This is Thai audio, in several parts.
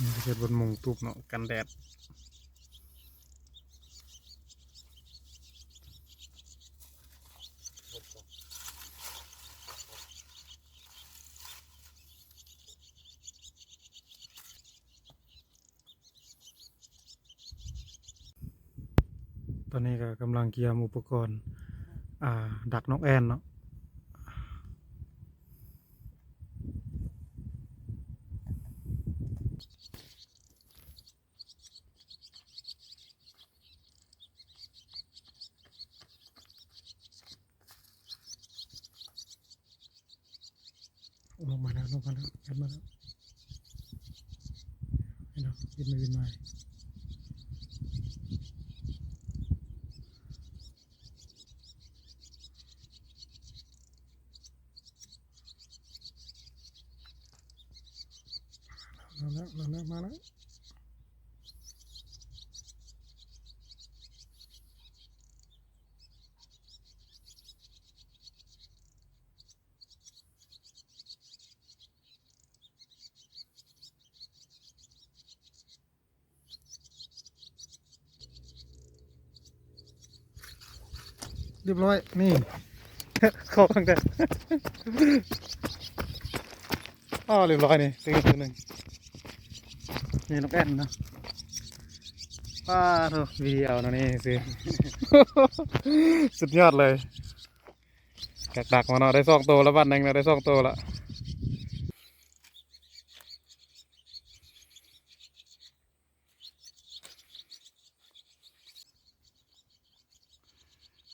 เฮ็ดบนมุงตูบเนาะกันแดดตอนนี้ก็กำลังเกียมอุปกรณ์อาดักนกแอ่นเนาะ ลงมาแล้วลงมาแล้วยันมาแล้วเห้เนาะบินไม่บินมามาแล้วมาแล้วมาแล้ว เรียบร้อย นี่เข้าตั้งแต่อ้าเรียบร้อยนี่ซื้อตัวหนึ่งนี่นกแอ่นเนาะป้าโถวิดีโอนะนี่ซีสุดยอดเลยกักดักมาเนาะได้สองตัวแล้ววันหนึ่งเราได้สองตัวละ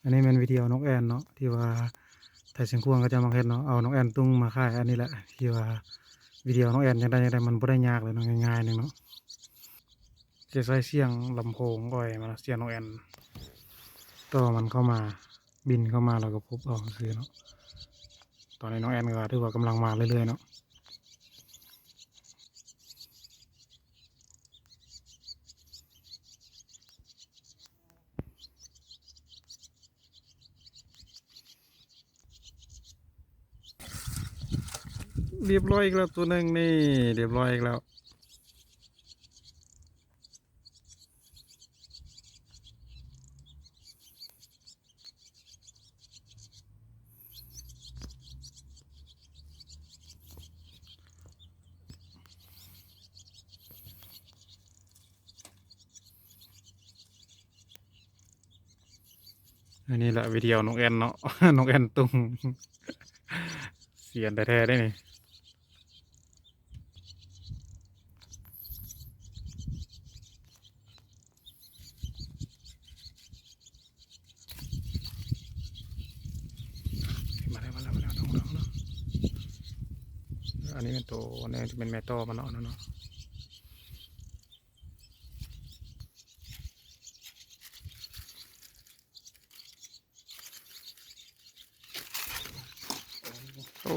อันนี้เป็นวิดีโอนกแอนเนาะที่ว่าไทยเสียงควงก็จะมาเฮ็ดเนาะเอานกแอนตุ้งมาขายอันนี้แหละที่ว่าวิดีโอนกแอนยังได้ยังได้มันบ่ได้ยากเลยเนาะง่ายๆหนึงเนาะจะใช้เสียงลำโพงก่อยมาเสียงนกแอนต่อมันเข้ามาบินเข้ามาแล้วก็พบเออกคือเนาะตอนนี้น้องแอนก็ถือว่ากำลังมาเรื่อยๆเนาะ เรียบร้อยอีกแล้วตัวหนึ่งนี่ เรียบร้อยอีกแล้ว อันนี้แหละวิดีโอนกแอนเนาะนกแอนตุงเสียนแท้ๆได้นี่มาแล้วมาแล้วมาแล้วน้องน้องเนาะ อันนี้เป็นตัวอันนี้จะเป็นแม่ตอมันเนาะเนาะโอ้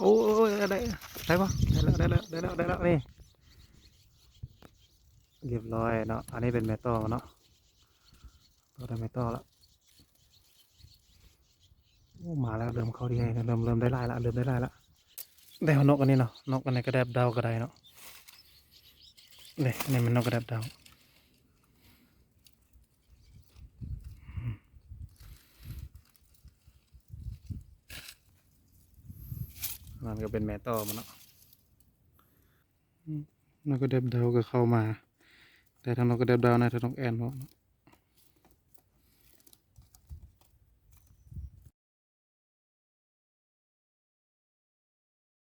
โอ้ยได้ได้ปะได้แล้วได้แล้วได้แล้วได้แล้วนี่เรียบร้อยเนาะอันนี้เป็นเมทัลเนาะตัวได้เมทัลแล้วโอ้มาแล้วเริ่มเข้าดีให้เริ่มเริ่มได้ลายละเริ่มได้ลายละ ได้เอานกอันนี้เนาะนกอันไหนกระแดบดาวก็ได้เนาะนี่นี่มันนกกระแดบดาวมันก็เป็นแมทัลมันเนาะนกกระแดบดาวก็เข้ามา แต่ทางนกกระแดบดาวนะทางนกแอนเนาะ